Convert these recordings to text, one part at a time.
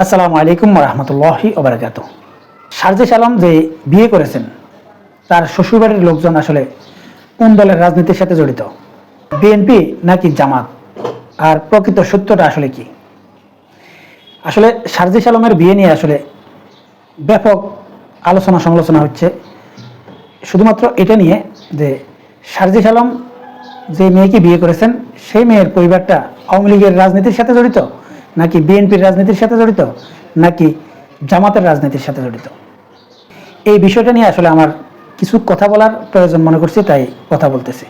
আসসালামু আলাইকুম রহমতুল্লাহি ওবরাকাত শারজিস আলম যে বিয়ে করেছেন, তার শ্বশুরবাড়ির লোকজন আসলে কোন দলের রাজনীতির সাথে জড়িত? বিএনপি নাকি জামাত? আর প্রকৃত সত্যটা আসলে কি? আসলে শারজিস আলমের বিয়ে নিয়ে আসলে ব্যাপক আলোচনা সমালোচনা হচ্ছে। শুধুমাত্র এটা নিয়ে যে শারজিস আলম যে মেয়েকে বিয়ে করেছেন, সেই মেয়ের পরিবারটা আওয়ামী লীগের রাজনীতির সাথে জড়িত? নাকি বিএনপির রাজনীতির সাথে জড়িত, নাকি জামাতের রাজনীতির সাথে জড়িত? এই বিষয়টা নিয়ে আসলে আমার কিছু কথা বলার প্রয়োজন মনে করছি, তাই কথা বলতেছি।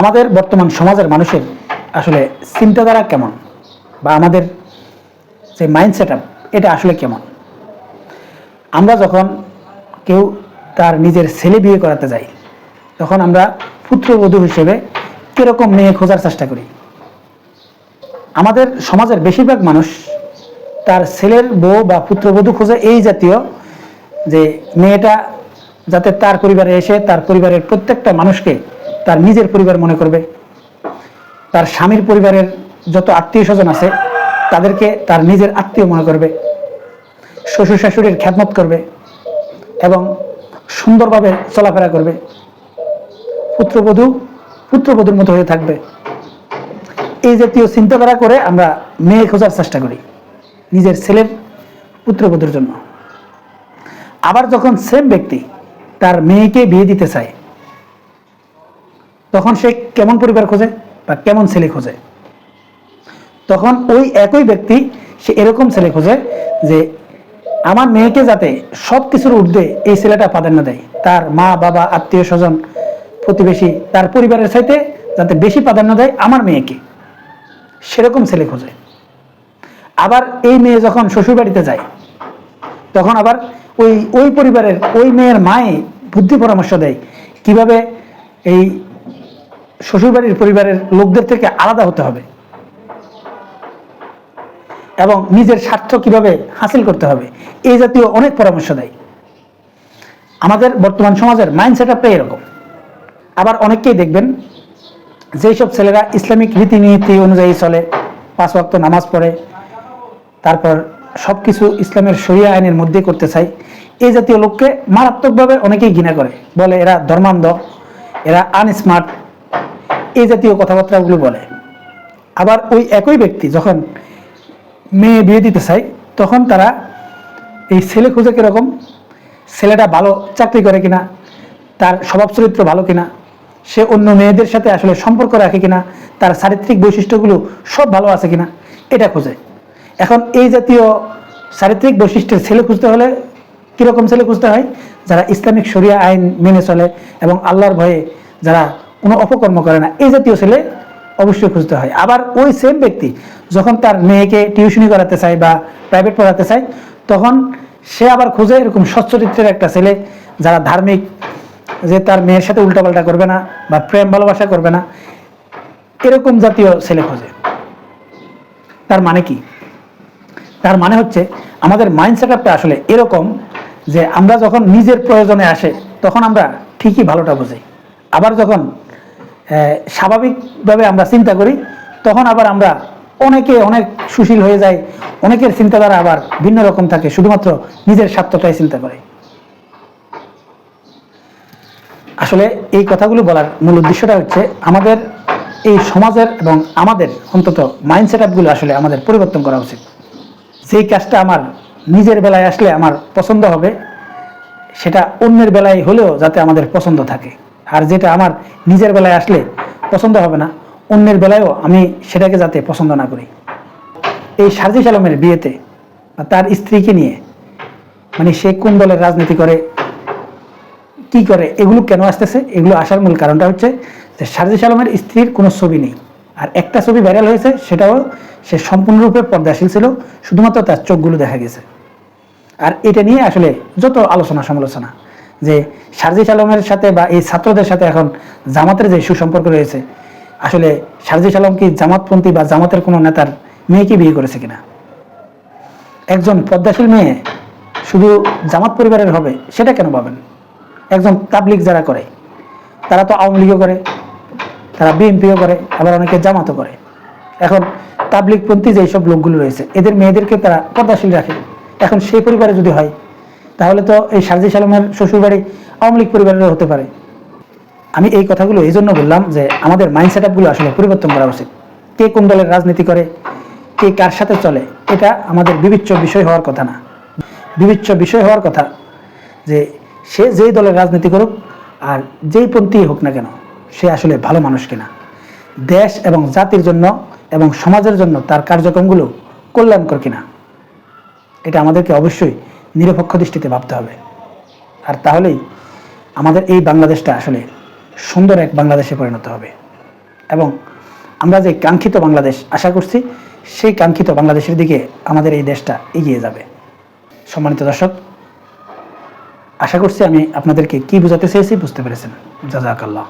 আমাদের বর্তমান সমাজের মানুষের আসলে চিন্তাধারা কেমন? বা আমাদের যে মাইন্ড সেট এটা আসলে কেমন? আমরা যখন কেউ তার নিজের ছেলে বিয়ে করাতে যাই, তখন আমরা পুত্রবধূ হিসেবে কীরকম মেয়ে খোঁজার চেষ্টা করি? আমাদের সমাজের বেশিরভাগ মানুষ তার ছেলের বউ বা পুত্রবধূ খোঁজে এই জাতীয় যে মেয়েটা যাতে তার পরিবারে এসে তার পরিবারের প্রত্যেকটা মানুষকে তার নিজের পরিবার মনে করবে, তার স্বামীর পরিবারের যত আত্মীয় স্বজন আছে তাদেরকে তার নিজের আত্মীয় মনে করবে, শ্বশুর শাশুড়ির খ্যাতমত করবে এবং সুন্দরভাবে চলাফেরা করবে। পুত্রবধূ পুত্রবধূর মতো হয়ে থাকবে। এই জাতীয় চিন্তাধারা করে আমরা মেয়ে খোঁজার চেষ্টা করি, নিজের ছেলের পুত্রবধূর জন্য। আবার যখন সেম ব্যক্তি তার মেয়েকে বিয়ে দিতে চায়, তখন সে কেমন পরিবার খোঁজে বা কেমন ছেলে খোঁজে? তখন ওই একই ব্যক্তি সে এরকম ছেলে খোঁজে যে আমার মেয়েকে যাতে সব কিছুর ঊর্ধ্বে এই ছেলেটা প্রাধান্য দেয়, তার মা, বাবা, আত্মীয় স্বজন, প্রতিবেশী, তার পরিবারের চাইতে যাতে বেশি প্রাধান্য দেয় আমার মেয়েকে। সেরকম ছেলে খোঁজে। আবার এই মেয়ে যখন শ্বশুরবাড়িতে যায়, তখন আবার ওই ওই পরিবারের, ওই মেয়ের মায়ে বুদ্ধি পরামর্শ দেয়, কীভাবে এই শ্বশুরবাড়ির পরিবারের লোকদের থেকে আলাদা হতে হবে এবং নিজের স্বার্থ কীভাবে হাসিল করতে হবে, এই জাতীয় অনেক পরামর্শ দেয়। আমাদের বর্তমান সমাজের মাইন্ড সেট আপটা এরকম। আবার অনেককেই দেখবেন যেই সব ছেলেরা ইসলামিক রীতিনীতি অনুযায়ী চলে, পাঁচ ওয়াক্ত নামাজ পড়ে, তারপর সব কিছু ইসলামের শরিয়া আইনের মধ্যে করতে চাই এই জাতীয় লোককে মারাত্মকভাবে অনেকেই ঘৃণা করে। বলে, এরা ধর্মান্ধ, এরা আনস্মার্ট, এই জাতীয় কথাবার্তাগুলো বলে। আবার ওই একই ব্যক্তি যখন মেয়ে বিয়ে দিতে চায়, তখন তারা এই ছেলে খুঁজে কীরকম? ছেলেটা ভালো চাকরি করে কিনা? তার স্বভাব চরিত্র ভালো কিনা? সে অন্য মেয়েদের সাথে আসলে সম্পর্ক রাখে কিনা, তার চারিত্রিক বৈশিষ্ট্যগুলো সব ভালো আছে কিনা, এটা খোঁজে। এখন এই জাতীয় চারিত্রিক বৈশিষ্ট্যের ছেলে খুঁজতে হলে কীরকম ছেলে খুঁজতে হয়? যারা ইসলামিক শরিয়া আইন মেনে চলে এবং আল্লাহর ভয়ে যারা কোনো অপকর্ম করে না, এই জাতীয় ছেলে অবশ্যই খুঁজতে হয়। আবার ওই সেম ব্যক্তি যখন তার মেয়েকে টিউশনি করাতে চায় বা প্রাইভেট পড়াতে চায়, তখন সে আবার খুঁজে এরকম সচ্চরিত্রের একটা ছেলে যারা ধার্মিক যে তার মেয়ের সাথে উল্টাপাল্টা করবে না বা প্রেম ভালোবাসা করবে না, এরকম জাতীয় ছেলে খোঁজে। তার মানে কি? তার মানে হচ্ছে আমাদের মাইন্ড সেট আসলে এরকম যে আমরা যখন নিজের প্রয়োজনে আসে, তখন আমরা ঠিকই ভালোটা বুঝি। আবার যখন স্বাভাবিকভাবে আমরা চিন্তা করি, তখন আবার আমরা অনেকে অনেক সুশীল হয়ে যায় অনেকের চিন্তাধারা আবার ভিন্ন রকম থাকে, শুধুমাত্র নিজের স্বার্থটাই চিন্তা করে। আসলে এই কথাগুলো বলার মূল উদ্দেশ্যটা হচ্ছে আমাদের এই সমাজের এবং আমাদের অন্তত মাইন্ড সেট আসলে আমাদের পরিবর্তন করা উচিত। যেই কাজটা আমার নিজের বেলায় আসলে আমার পছন্দ হবে, সেটা অন্যের বেলায় হলেও যাতে আমাদের পছন্দ থাকে। আর যেটা আমার নিজের বেলায় আসলে পছন্দ হবে না, অন্যের বেলায়ও আমি সেটাকে যাতে পছন্দ না করি। এই সার্জিস আলমের বিয়েতে তার স্ত্রীকে নিয়ে মানে সে কোন দলের রাজনীতি করে কি করে? এগুলো কেন আসতেছে? এগুলো আসার মূল কারণটা হচ্ছে যে সারজিস আলমের স্ত্রীর কোনো ছবি নেই। আর একটা ছবি ভাইরাল হয়েছে, সেটাও সে সম্পূর্ণরূপে পর্দাশীল ছিল, শুধুমাত্র তার চোখগুলো দেখা গেছে। আর এটা নিয়ে আসলে যত আলোচনা সমালোচনা, যে সারজিস আলমের সাথে বা এই ছাত্রদের সাথে এখন জামাতের যে সুসম্পর্ক রয়েছে, আসলে সারজিস আলম কি জামাতপন্থী বা জামাতের কোনো নেতার মেয়েকে বিয়ে করেছে কিনা? একজন পদ্মাশীল মেয়ে শুধু জামাত পরিবারের হবে, সেটা কেন পাবেন? একজন তাবলিক যারা করে, তারা তো আওয়ামী লীগও করে, তারা বিএনপিও করে, আবার অনেকে জামাতও করে। এখন তাবলিকপন্থী যে সব লোকগুলো রয়েছে, এদের মেয়েদেরকে তারা পর্দাশীল রাখে। এখন সেই পরিবারে যদি হয়, তাহলে তো এই সারজিস আলমের শ্বশুরবাড়ি আওয়ামী লীগ পরিবারেরও হতে পারে। আমি এই কথাগুলো এই জন্য বললাম যে আমাদের মাইন্ড সেট আসলে পরিবর্তন করা উচিত। কে কোন দলের রাজনীতি করে, কে কার সাথে চলে, এটা আমাদের বিবেচ্য বিষয় হওয়ার কথা না। বিবেচ্য বিষয় হওয়ার কথা যে সে যেই দলের রাজনীতি করুক আর যেই পন্থী হোক না কেন, সে আসলে ভালো মানুষ কিনা। দেশ এবং জাতির জন্য এবং সমাজের জন্য তার কার্যক্রমগুলো কল্যাণকর কিনা, এটা আমাদেরকে অবশ্যই নিরপেক্ষ দৃষ্টিতে ভাবতে হবে। আর তাহলেই আমাদের এই বাংলাদেশটা আসলে সুন্দর এক বাংলাদেশে পরিণত হবে। এবং আমরা যে কাঙ্ক্ষিত বাংলাদেশ আশা করছি, সেই কাঙ্ক্ষিত বাংলাদেশের দিকে আমাদের এই দেশটা এগিয়ে যাবে। সম্মানিত দর্শক আশা করছি আমি আপনাদেরকে কি বুঝাতে চেয়েছি বুঝতে পেরেছেন। জাজাকাল্লাহ